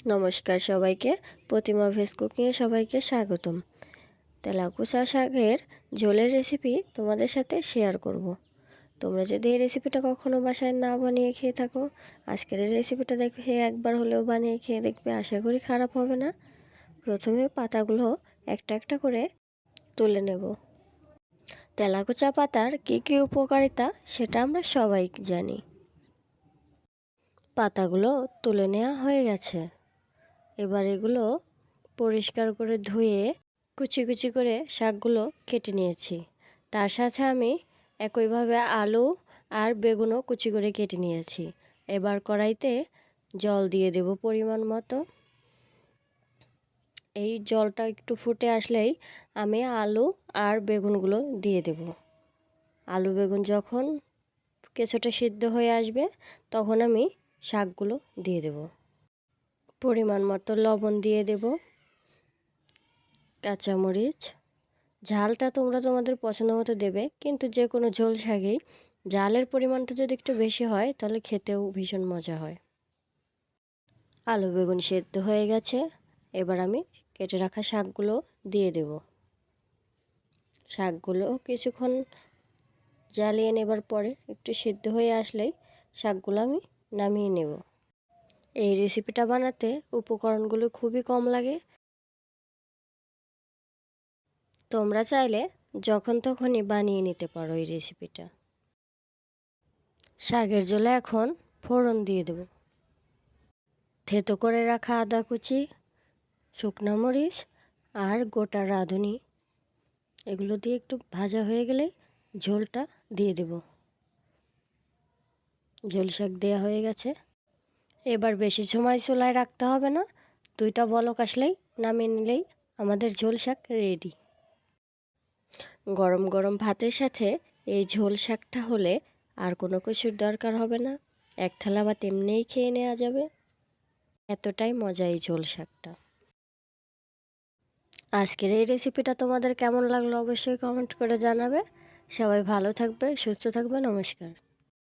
নমস্কার সবাইকে। প্রতিমা ভেজ কুকিংয়ে সবাইকে স্বাগতম। তেলাকুচা শাকের ঝোলের রেসিপি তোমাদের সাথে শেয়ার করব। তোমরা যদি এই রেসিপিটা কখনো বাসায় না বানিয়ে খেয়ে থাকো, আজকের এই রেসিপিটা দেখে একবার হলেও বানিয়ে খেয়ে দেখবে আশা করি খারাপ হবে না। প্রথমে পাতাগুলো একটা একটা করে তুলে নেব। তেলাকুচা পাতার কী কী উপকারিতা সেটা আমরা সবাই জানি। পাতাগুলো তুলে নেওয়া হয়ে গেছে। এবার এগুলো পরিষ্কার করে ধুয়ে কুচি কুচি করে শাকগুলো কেটে নিয়েছি। তার সাথে আমি একইভাবে আলু আর বেগুনও কুচি করে কেটে নিয়েছি। এবার কড়াইতে জল দিয়ে দেব পরিমাণ মতো। এই জলটা একটু ফুটে আসলেই আমি আলু আর বেগুনগুলো দিয়ে দেব। আলু বেগুন যখন কিছুটা সিদ্ধ হয়ে আসবে তখন আমি শাকগুলো দিয়ে দেব। পরিমাণ মতো লবণ দিয়ে দেব। কাঁচামরিচ। ঝালটা তোমরা তোমাদের পছন্দ মতো দেবে, কিন্তু যে কোনো ঝোল শাকেই। ঝালের পরিমাণটা যদি একটু বেশি হয়, তাহলে খেতেও ভীষণ মজা হয়। আলু বেগুন সেদ্ধ হয়ে গেছে। এবার আমি কেটে রাখা শাকগুলো দিয়ে দেব। শাকগুলো কিছুক্ষণ জ্বালিয়ে নেবার পরে একটু সিদ্ধ হয়ে আসলেই শাকগুলো আমি নামিয়ে নেব। এই রেসিপিটা বানাতে উপকরণগুলো খুবই কম লাগে। তোমরা চাইলে যখন তখনই বানিয়ে নিতে পারো এই রেসিপিটা শাকের জলে এখন ফোড়ন দিয়ে দেব। থেতো করে রাখা আদা কুচি, শুকনো মরিচ আর গোটা রাঁধুনি। এগুলো দিয়ে একটু ভাজা হয়ে গেলেই ঝোলটা দিয়ে দেব। ঝোল শাক দেওয়া হয়ে গেছে। এবার বেশি সময় চুলায় রাখতে হবে না। দুইটা বলক আসলেই নামিয়ে নিলেই আমাদের ঝোল শাক রেডি গরম গরম ভাতের সাথে এই ঝোল শাকটা হলে আর কোনো কিছুর দরকার হবে না। এক থালা ভাত এমনিই খেয়ে নেওয়া যাবে। এতটাই মজা এই ঝোল শাকটা। আজকের এই রেসিপিটা তোমাদের কেমন লাগল অবশ্যই কমেন্ট করে জানাবে। সবাই ভালো থাকবে, সুস্থ থাকবে, নমস্কার।